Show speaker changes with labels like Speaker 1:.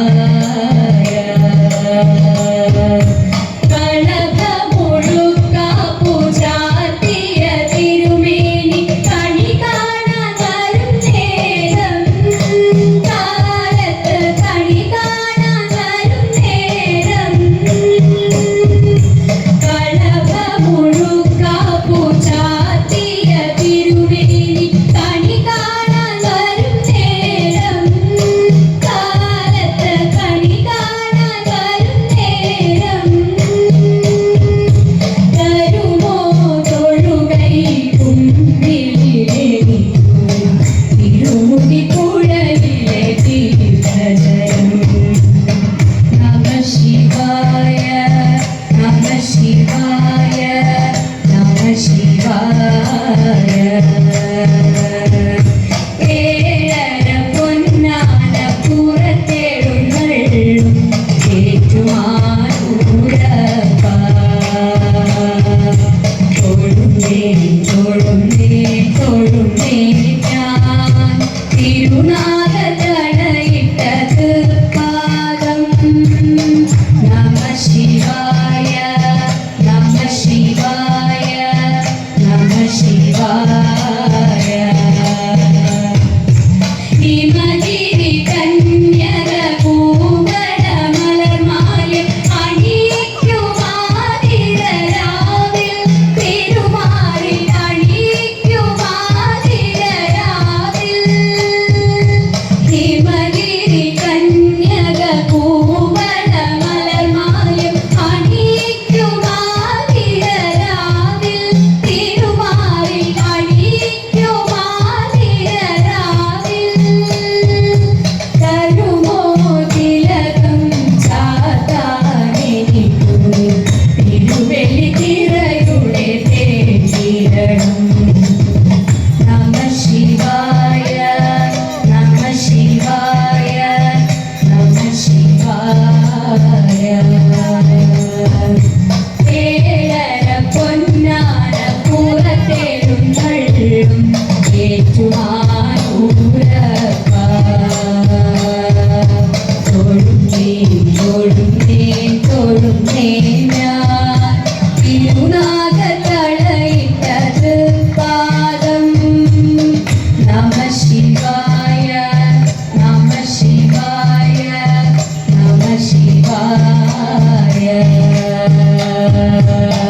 Speaker 1: Oh. ചേരുമ്പോഴും നീ പൊന്നാന പൂരത്തേടും ഏറ്റുമാ